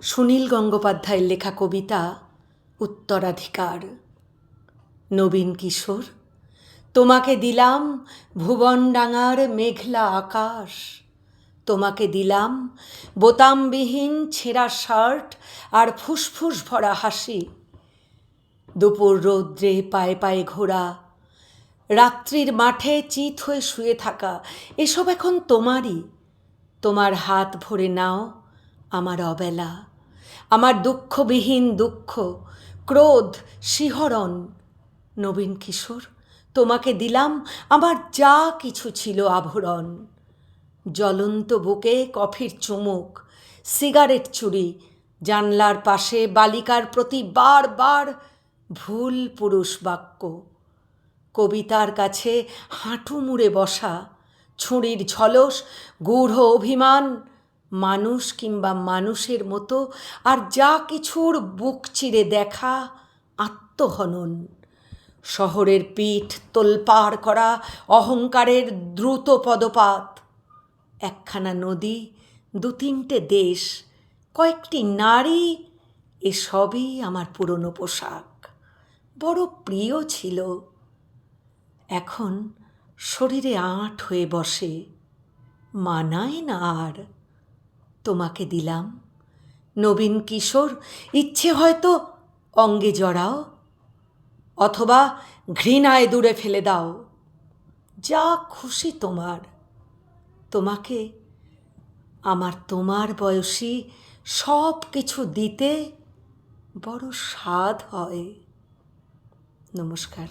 সুনীল গঙ্গোপাধ্যায়ের লেখা কবিতা উত্তরাধিকার। নবীন কিশোর, তোমাকে দিলাম ভুবনডাঙার মেঘলা আকাশ। তোমাকে দিলাম বোতামবিহীন ছেঁড়া শার্ট আর ফুসফুস ভরা হাসি। দুপুর রৌদ্রে পায়ে পায়ে ঘোরা, রাত্রির মাঠে চিত হয়ে শুয়ে থাকা, এসব এখন তোমারই। তোমার হাত ভরে নাও আমার অবেলা। আমার দুঃখবিহীন দুঃখ, ক্রোধ, শিহরণ। নবীন কিশোর, তোমাকে দিলাম আমার যা কিছু ছিল আভরণ। জ্বলন্ত বুকে কফির চুমুক, সিগারেট চুরি, জানলার পাশে বালিকার প্রতি বারবার ভুল পুরুষ বাক্য। কবিতার কাছে হাঁটু মুড়ে বসা, ছুরির ঝলস, গূঢ় অভিমান মানুষ কিংবা মানুষের মতো আর যা কিছুর বুক চিরে দেখা আত্মহনন। শহরের পিঠ তোলপাড় করা অহংকারের দ্রুত পদপাত। একখানা নদী দু তিনটে দেশ, কয়েকটি নারী, এসবই আমার পুরনো পোশাক। বড় প্রিয় ছিল। এখন শরীরে আঁট হয়ে বসে, মানায় না আর। তোমাকে দিলাম। নবীন কিশোর, ইচ্ছে হয়তো অঙ্গে জড়াও, অথবা ঘৃণায় দূরে ফেলে দাও। যা খুশি তোমার, তোমাকে আমার তোমার বয়সী সব কিছু দিতে বড় স্বাদ হয়। নমস্কার।